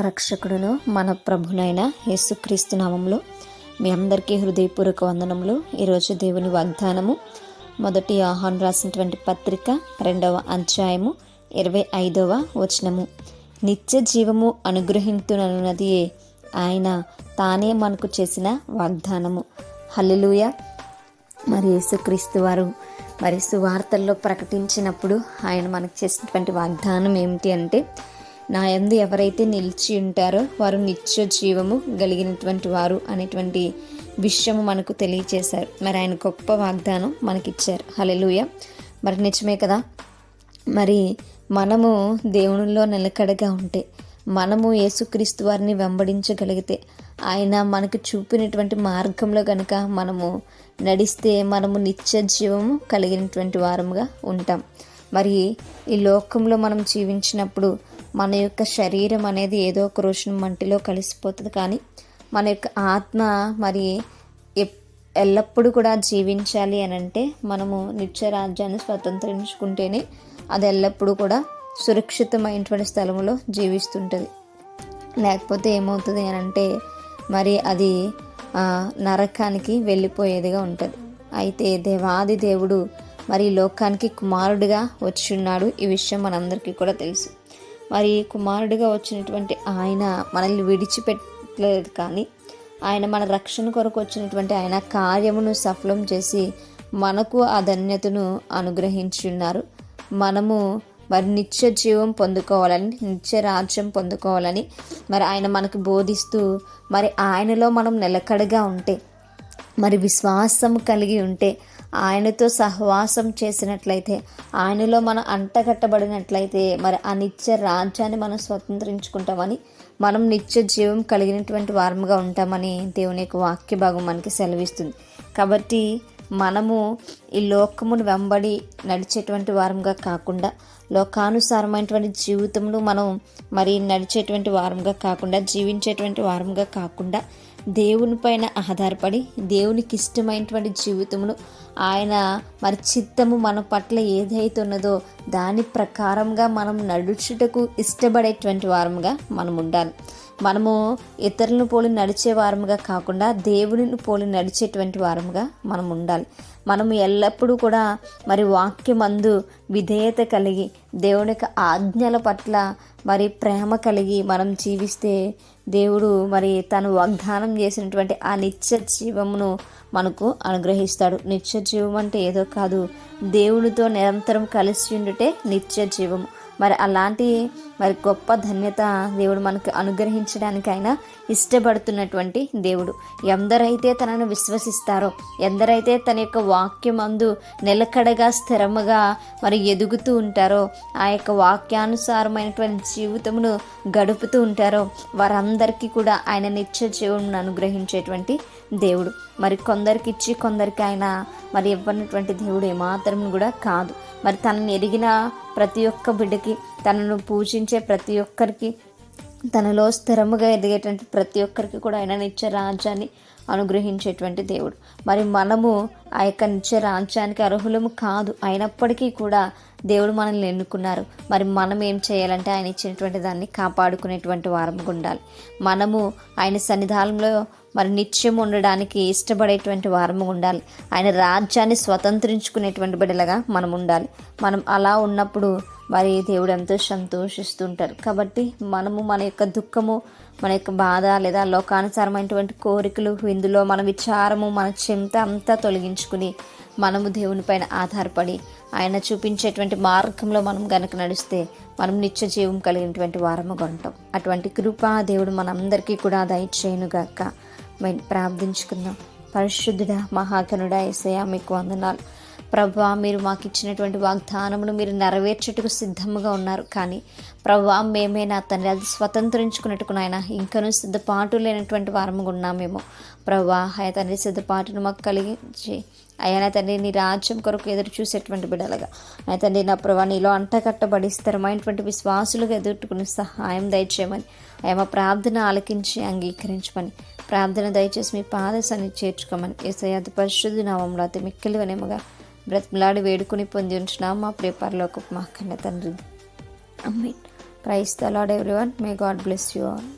రక్షకుడును మన ప్రభునైన యేసుక్రీస్తు నామంలో మీ అందరికీ హృదయపూర్వక వందనములు. ఈరోజు దేవుని వాగ్దానము మొదటి ఆహ్వాన్ రాసినటువంటి పత్రిక రెండవ అధ్యాయము ఇరవై ఐదవ వచనము. నిత్య జీవము అనుగ్రహించునన్నది ఆయన తానే మనకు చేసిన వాగ్దానము. హల్లెలూయ. మరి యేసుక్రీస్తు వారు మరి సువార్తల్లో ప్రకటించినప్పుడు ఆయన మనకు చేసినటువంటి వాగ్దానం ఏమిటి అంటే నా ఎందు ఎవరైతే నిలిచి ఉంటారో వారు నిత్య జీవము కలిగినటువంటి వారు అనేటువంటి విషయము మనకు తెలియచేశారు. మరి ఆయన గొప్ప వాగ్దానం మనకిచ్చారు. హలెలుయ మరి నిజమే కదా? మరి మనము దేవునిలో నిలకడగా ఉంటే మనము యేసుక్రీస్తు వారిని వెంబడించగలిగితే ఆయన మనకు చూపినటువంటి మార్గంలో కనుక మనము నడిస్తే మనము నిత్య జీవము కలిగినటువంటి వారముగా ఉంటాం. మరి ఈ లోకంలో మనం జీవించినప్పుడు మన యొక్క శరీరం అనేది ఏదో ఒక రోజున మంటిలో కలిసిపోతుంది. కానీ మన యొక్క ఆత్మ మరి ఎప్- ఎల్లప్పుడూ కూడా జీవించాలి అని అంటే మనము నిత్య రాజ్యాన్ని స్వతంత్రించుకుంటేనే అది ఎల్లప్పుడూ కూడా సురక్షితమైనటువంటి స్థలంలో జీవిస్తుంటుంది. లేకపోతే ఏమవుతుంది అని అంటే మరి అది నరకానికి వెళ్ళిపోయేదిగా ఉంటుంది. అయితే దేవాది దేవుడు మరి లోకానికి కుమారుడిగా వచ్చిన్నాడు ఈ విషయం మనందరికీ కూడా తెలుసు. మరి కుమారుడిగా వచ్చినటువంటి ఆయన మనల్ని విడిచిపెట్టలేదు కానీ ఆయన మన రక్షణ కొరకు వచ్చినటువంటి ఆయన కార్యమును సఫలం చేసి మనకు ఆ ధన్యతను అనుగ్రహించున్నారు. మనము మరి నిత్య జీవం పొందుకోవాలని నిత్య రాజ్యం పొందుకోవాలని మరి ఆయన మనకు బోధిస్తూ మరి ఆయనలో మనం నిలకడగా ఉంటే మరి విశ్వాసం కలిగి ఉంటే ఆయనతో సహవాసం చేసినట్లయితే ఆయనలో మనం అంటగట్టబడినట్లయితే మరి ఆ నిత్య రాజ్యాన్ని మనం స్వతంత్రించుకుంటామని మనం నిత్య జీవం కలిగినటువంటి వారముగా ఉంటామని దేవుని యొక్క వాక్య భాగం మనకి సెలవిస్తుంది. కాబట్టి మనము ఈ లోకమును వెంబడి నడిచేటువంటి వారంగా కాకుండా లోకానుసారమైనటువంటి జీవితంలో మనం మరి నడిచేటువంటి వారంగా కాకుండా జీవించేటువంటి వారంగా కాకుండా దేవుని పైన ఆధారపడి దేవునికి ఇష్టమైనటువంటి జీవితమును ఆయన మరి చిత్తము మన పట్ల ఏదైతే ఉన్నదో దాని ప్రకారంగా మనం నడుచుటకు ఇష్టపడేటువంటి వారముగా మనం ఉండాలి మనము ఇతరులను పోలి నడిచే వారముగా కాకుండా దేవుడిని పోలి నడిచేటువంటి వారముగా మనం ఉండాలి. మనం ఎల్లప్పుడూ కూడా మరి వాక్యమందు విధేయత కలిగి దేవుని యొక్క ఆజ్ఞల పట్ల మరి ప్రేమ కలిగి మనం జీవిస్తే దేవుడు మరి తను వాగ్దానం చేసినటువంటి ఆ నిత్య జీవమును మనకు అనుగ్రహిస్తాడు. నిత్య జీవం అంటే ఏదో కాదు. దేవునితో నిరంతరం కలిసి ఉండుటే నిత్య జీవము మరి అలాంటి మరి గొప్ప ధన్యత దేవుడు మనకు అనుగ్రహించడానికి ఆయన ఇష్టపడుతున్నటువంటి దేవుడు. ఎందరైతే తనను విశ్వసిస్తారో ఎందరైతే తన యొక్క వాక్యమందు నిలకడగా స్థిరముగా మరి ఎదుగుతూ ఉంటారో ఆ యొక్క వాక్యానుసారమైనటువంటి జీవితమును గడుపుతూ ఉంటారో వారందరికీ కూడా ఆయన నిత్య జీవనం అనుగ్రహించేటువంటి దేవుడు. మరి కొందరికి ఇచ్చి కొందరికి ఆయన మరి ఇవ్వనటువంటి దేవుడు ఏమాత్రం కూడా కాదు. మరి తనని ఎరిగిన ప్రతి ఒక్క బిడ్డకి తనను పూజించే ప్రతి ఒక్కరికి తనలో స్థిరముగా ఎదిగేటువంటి ప్రతి ఒక్కరికి కూడా ఆయన నిత్య రాజ్యాన్ని అనుగ్రహించేటువంటి దేవుడు. మరి మనము ఆ యొక్క నిత్య రాజ్యానికి అర్హులము కాదు. అయినప్పటికీ కూడా దేవుడు మనల్ని ఎన్నుకున్నారు. మరి మనం ఏం చేయాలంటే ఆయన ఇచ్చినటువంటి దాన్ని కాపాడుకునేటువంటి వారముగా ఉండాలి. మనము ఆయన సన్నిధానంలో మరి నిత్యం ఉండడానికి ఇష్టపడేటువంటి వారము ఉండాలి. ఆయన రాజ్యాన్ని స్వతంత్రించుకునేటువంటి బిడ్డలుగా మనం ఉండాలి. మనం అలా ఉన్నప్పుడు మరి దేవుడు ఎంతో సంతోషిస్తుంటారు. కాబట్టి మనము మన యొక్క దుఃఖము మన యొక్క బాధ లేదా లోకానుసారమైనటువంటి కోరికలు ఇందులో మన విచారము మన చింత అంతా తొలగించుకుని మనము దేవునిపైన ఆధారపడి ఆయన చూపించేటువంటి మార్గంలో మనం గనక నడిస్తే మనం నిత్య జీవం కలిగినటువంటి వారముగా ఉంటాం అటువంటి కృపా దేవుడు మనందరికీ కూడా దయచేయునుగాక. ప్రార్థించుకుందాం. పరిశుద్ధుడ మహాకనుడ ఏసయా మీకు వందనాలు. ప్రభా మీరు మాకు ఇచ్చినటువంటి వాగ్దానమును మీరు నెరవేర్చుటకు సిద్ధముగా ఉన్నారు. కానీ ప్రభా మేమైనా తండ్రి అది స్వతంత్రించుకున్నట్టుకు నాయన ఇంకనూ సిద్ధపాటు లేనటువంటి వారముగా ఉన్నామేమో. ప్రభా అయ్యా తండ్రి సిద్ధపాటును మాకు కలిగించి అయ్యా నా తండ్రి నీ రాజ్యం కొరకు ఎదురు చూసేటువంటి బిడలుగా నా తండ్రి నా ప్రభా నీలో అంటకట్టబడి స్థిరమైనటువంటి విశ్వాసులుగా ఎదుర్కొని సహాయం దయచేయమని అయ్యా మా ప్రార్థన ఆలకించి అంగీకరించమని. ప్రార్థన దయచేసి మీ పాద సన్ని చేర్చుకోమని. ఏసయ్య పరిశుద్ధి నామంలో అతి మిక్కిలి వనేముగా బ్రతిమలాడి వేడుకుని పొంది ఉంచున్నాం మా ప్రేపరలోకి మా కన్న తండ్రి. అమ్మే praise the Lord everyone may God bless you all